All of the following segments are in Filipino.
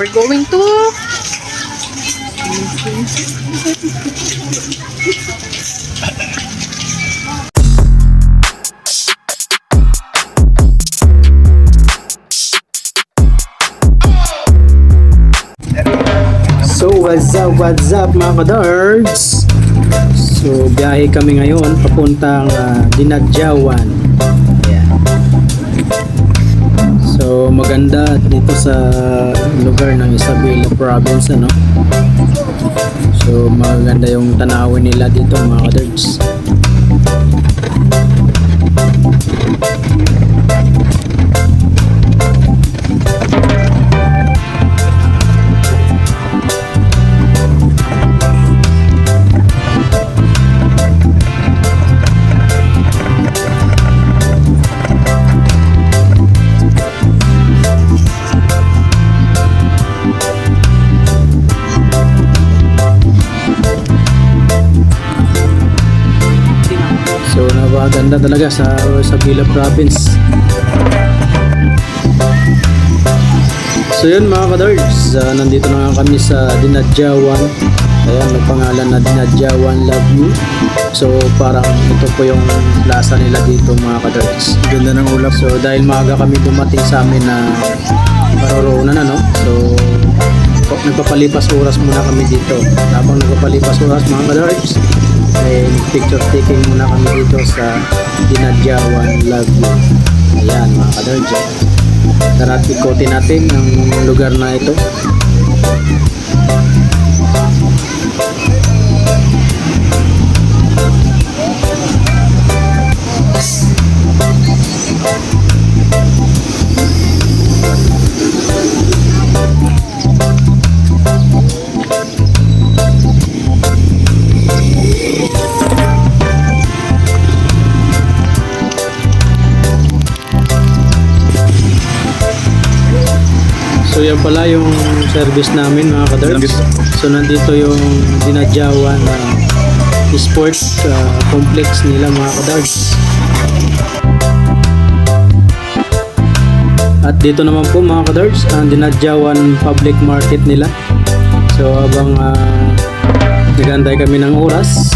We're going to... So what's up, what's up mga kadards? So biyahe kami ngayon papuntang uh, Dinadjawan. Maganda dito sa lugar ng Isabela province ano. So maganda yung tanawin nila dito mga kadards. So napakaganda talaga sa sa Bila province. So yun mga kadards, uh, nandito na nga kami sa Dinadjawan. Ayan, may pangalan na Dinadjawan Love You. So parang ito po yung plaza nila dito mga kadards. Ganda ng ulap. So dahil maaga kami dumating sa amin na paroroonan na no. So nagpapalipas oras muna kami dito. Habang nagpapalipas oras mga kadards, ay picture taking muna kami dito sa Dinadjawan Love You. Ayan mga kadards. eh. Tara ikotin natin ang lugar na ito. Yan pala yung service namin mga kadards. So nandito yung dinadyawan na sports uh, complex nila mga kadards. At dito naman po mga kadards, ang dinadyawan public market nila. So habang uh, nagantay kami ng oras,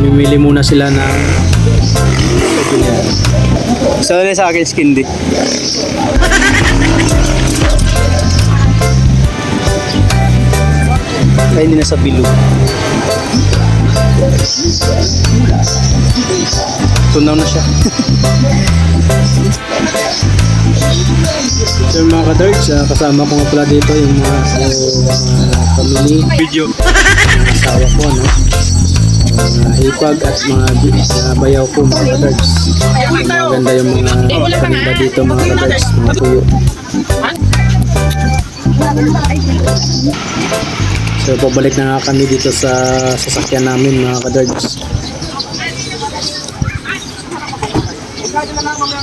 namimili muna sila ng Sana sa akin skin di. Kaya hindi na sa bilog. Tunaw na siya. So mga kadards, uh, kasama ko nga pala dito yung mga, mga family, Video. mga asawa ko, no? Mga hipag at mga, bayaw ko, mga kadards. Maganda yung mga kanila dito, mga kadards, mga tuyo. So pabalik na nga kami dito sa sasakyan namin, mga kadards.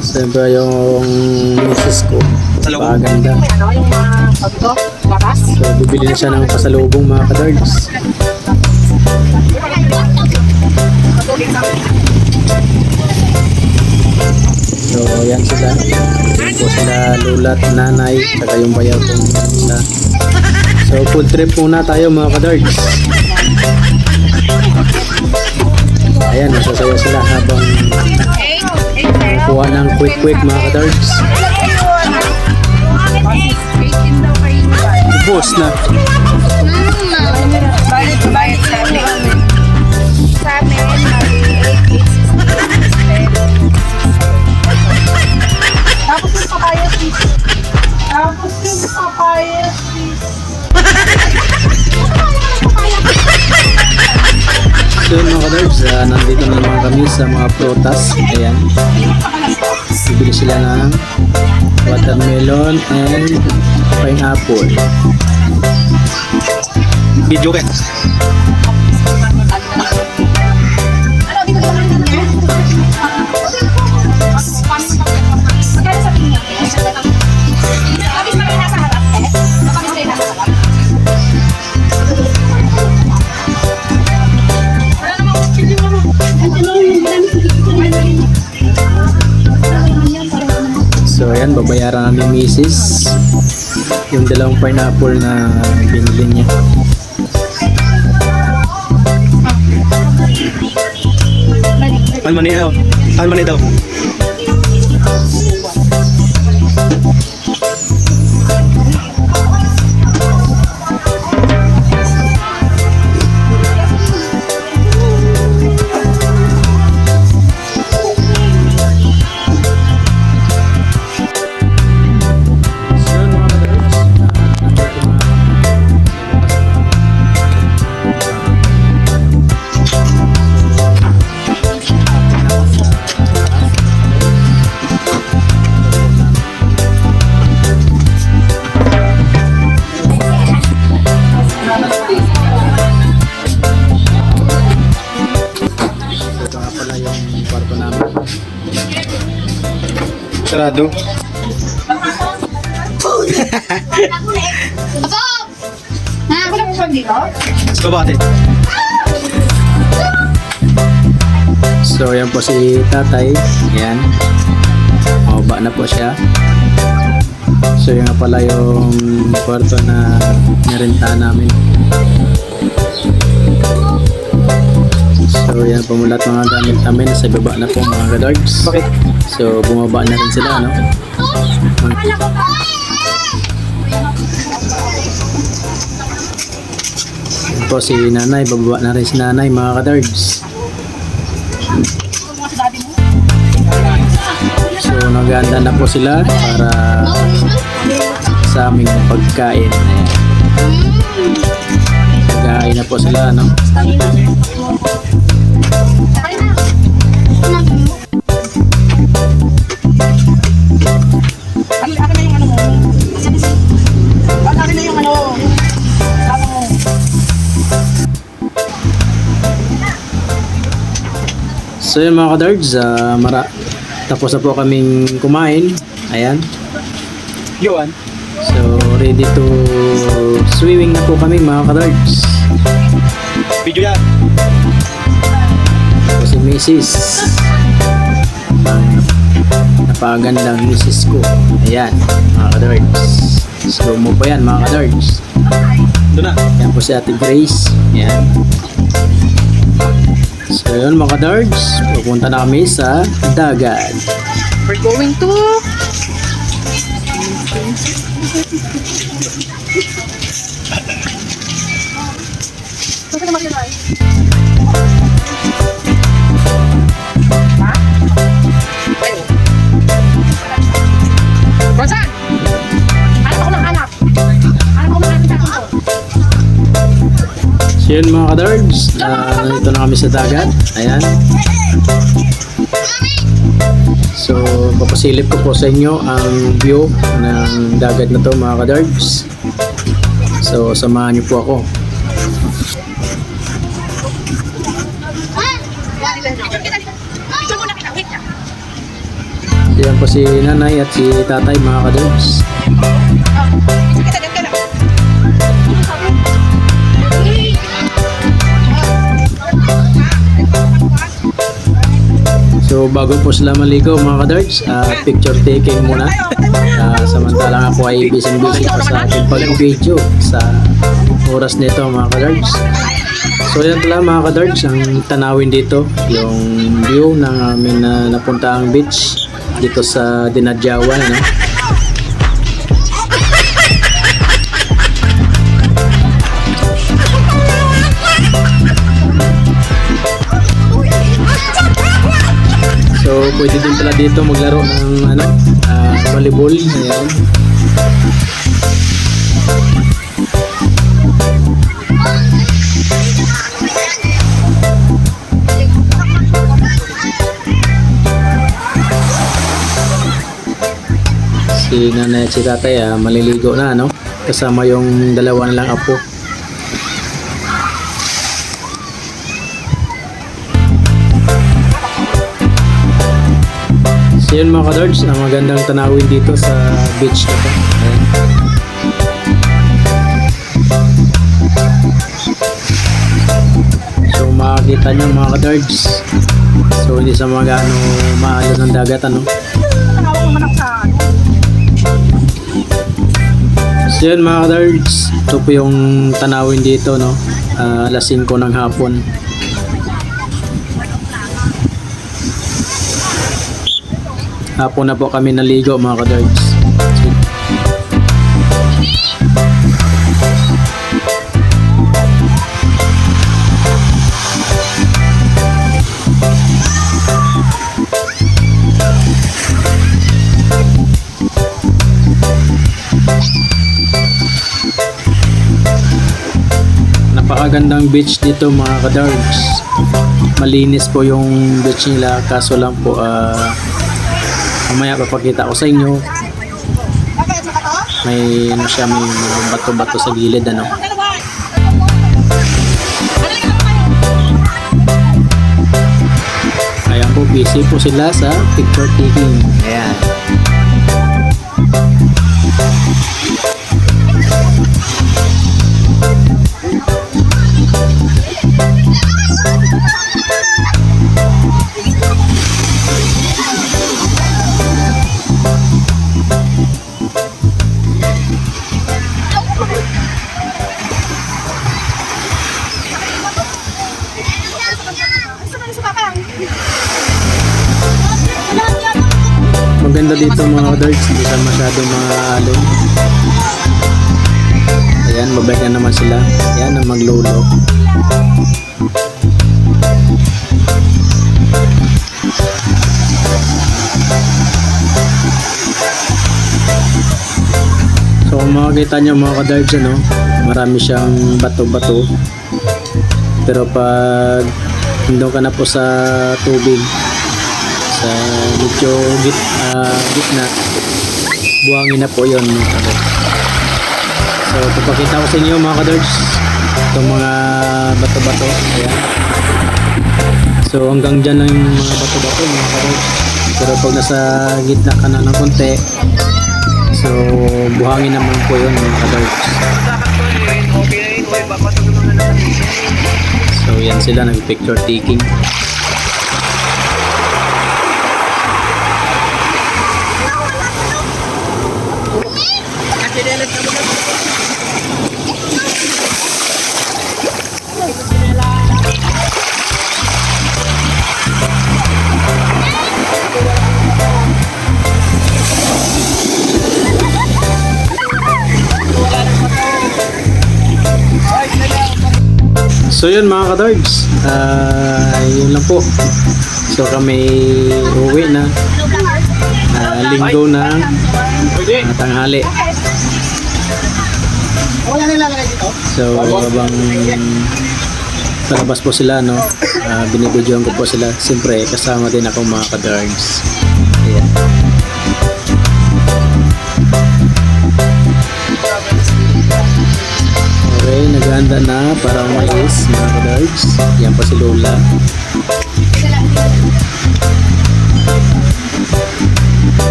Siyempre yung misis ko? Lakas? So, bibili na siya ng pasalubong mga kadards. So, yan sila. Yan po sila lulat, nanay, saka yung bayaw ko isa. So, food trip muna tayo mga kadards. Ayan, nasasayaw sila habang kuha ng quick-quick mga kadards. Boss na. Bayad, bayad sa amin. Sa amin, mali 8, Tapos yung papaya fish. Tapos yung papaya fish. So mga kadards, ah, nandito na naman kami sa mga prutas. Ayan. Bibili sila ng watermelon and pineapple. Video ka. So ayan, babayaran na ni Mrs. yung dalawang pineapple na binili niya. Ano man daw? Ano man daw? Sarado. Ako! Ha? Ako lang po dito? So bakit? So yan po si tatay. Yan. Mababa na po siya. So yun nga pala yung kwarto na nirenta namin. So yan po mula at mga gamit namin nasa baba na po mga kadarks. Bakit? So bumaba na rin sila no. Yan po si nanay, bababa na rin si nanay mga kadarks. So naganda na po sila para sa aming pagkain. Ayan. Naghahain na po sila, no? So yun mga kadards, ah, mara tapos na po kaming kumain. Ayan. Yoan. So ready to swimming na po kami mga kadards. Video yan. Si Mrs. Ang napagandang Mrs. ko. Ayan, mga kadards. Slow mo pa yan mga kadards. Doon na. Yan po si Ate Grace. Yan. So yun mga kadards, pupunta na kami sa dagat. We're going to... Ka naman yun ay? Yun mga kadards, uh, nandito na kami sa dagat. Ayan. So, papasilip ko po sa inyo ang view ng dagat na to mga kadards. So, samahan niyo po ako. So, yan po si nanay at si tatay mga kadards. So bago po sila maligo mga kadards, ah, picture taking muna. Ah, samantalang ako ay busy-busy pa sa ating pag-video sa oras nito mga kadards. So yan pala mga kadards, ang tanawin dito, yung view ng aming na napuntaang beach dito sa Dinadjawan. Ano? So pwede din pala dito maglaro ng ano, ah, volleyball. Ayan. Si nanay at si tatay ah, maliligo na no? Kasama yung dalawa nilang apo. So yun mga kadards, ang magandang tanawin dito sa beach na to. Ayan. So makakita nyo mga kadards. So hindi sa mga ano maalo ng dagat ano. So yun mga kadards, ito po yung tanawin dito no. Ah, alas 5 ng hapon. Hapon na po kami naligo mga kadards. Napakagandang beach dito mga kadards. Malinis po yung beach nila kaso lang po ah mamaya papakita ko sa inyo. May ano siya may bato-bato sa gilid ano? Ayan po busy po sila sa picture taking. Ayan dito mga kadards hindi siya masyadong maaalon ayan mabalik na naman sila. Ayan ang maglolo. So makikita nyo mga kadards ano marami siyang bato-bato. Pero pag nandun ka na po sa tubig sa medyo git, ah, gitna. Buhangin na po yun mga so papakita ko sa inyo mga kadards itong mga bato-bato. Ayan. So hanggang dyan lang yung mga bato-bato mga kadards pero pag nasa gitna ka na ng konti so buhangin naman po yun mga kadards so yan sila nag picture taking So yun mga kadards, Ah, yun lang po. So kami uwi na. Ah, linggo na ah, tanghali. So habang palabas po sila no, uh, binibidyoan ko po sila. Siyempre kasama din ako mga kadards. Ayan. Okay, naghahanda na para umalis mga kadards. Yan po si Lola.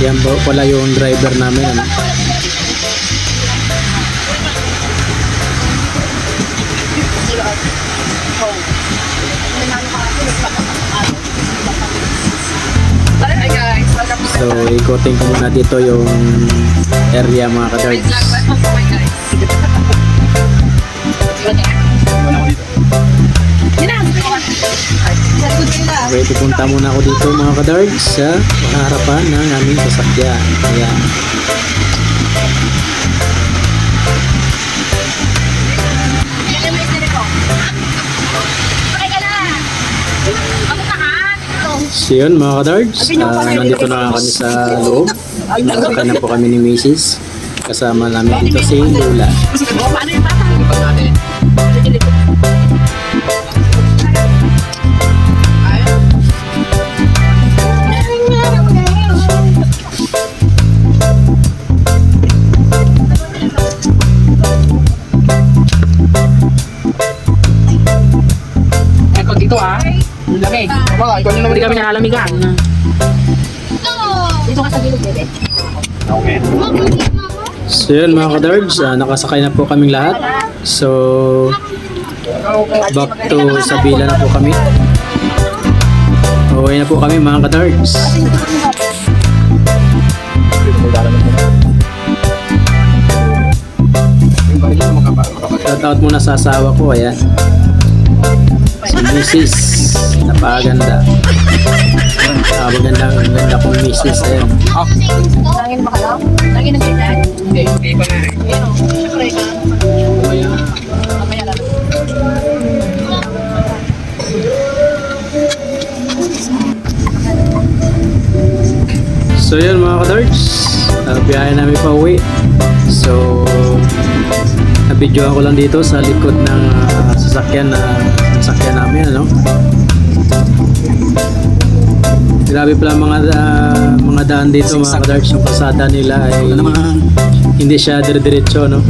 Yan po pala yung driver namin. Ano? So, ikotin ko muna dito yung area mga kadards. Okay, pupunta muna ako dito mga kadards sa harapan ng aming sasakyan. Ayan. So yun mga kadards, ah, nandito na kami sa loob. Nakakita na po kami ni Mrs. Kasama namin dito si Lola. Eto dito ah. Lamig. Aba, ikaw na naman. Hindi kami nalalamigan. Dito ka sa gilid, bebe. So yun mga kadards, ah, nakasakay na po kaming lahat. So, back to Sabila na po kami. Pauwi na po kami mga kadarts. Shoutout muna sa asawa ko, ayan. Si Mrs. Napakaganda. Napakaganda, ang ganda kong Mrs. Ayan. Nangin ba ka lang? Nangin na ganyan? Hindi. Hindi pa nga. Siyempre ka. Mamaya lang. So yun mga kadarts, uh, biyahe namin pa uwi. So, nabidyoan ko lang dito sa likod ng ah, sasakyan na sasakyan namin, ano? Grabe pala mga ah, mga daan dito mga kadarts, yung pasada nila ay hindi siya dire-diretso, no?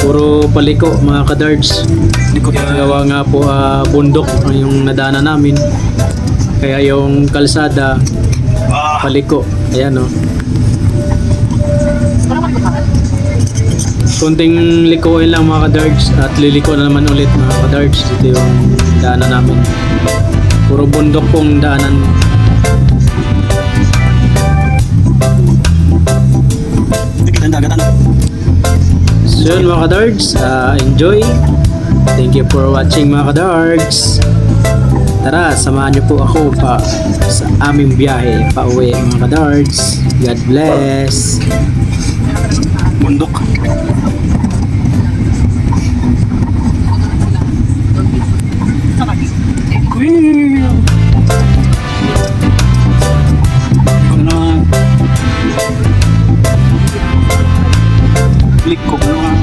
Puro paliko mga kadarts. Likod Gawa nga po ah, bundok yung nadaanan namin. Kaya yung kalsada Ah, paliko. Ayan no. Kunting likuin lang mga kadards at liliko na naman ulit mga kadards. Ito yung daanan namin. Puro bundok pong daanan. ng dagatan. So yun mga kadargs, uh, enjoy. Thank you for watching mga kadargs. Tara, samahan niyo po ako pa sa aming biyahe pa uwi mga kadards. God bless. Bundok. Queen. 你哭了。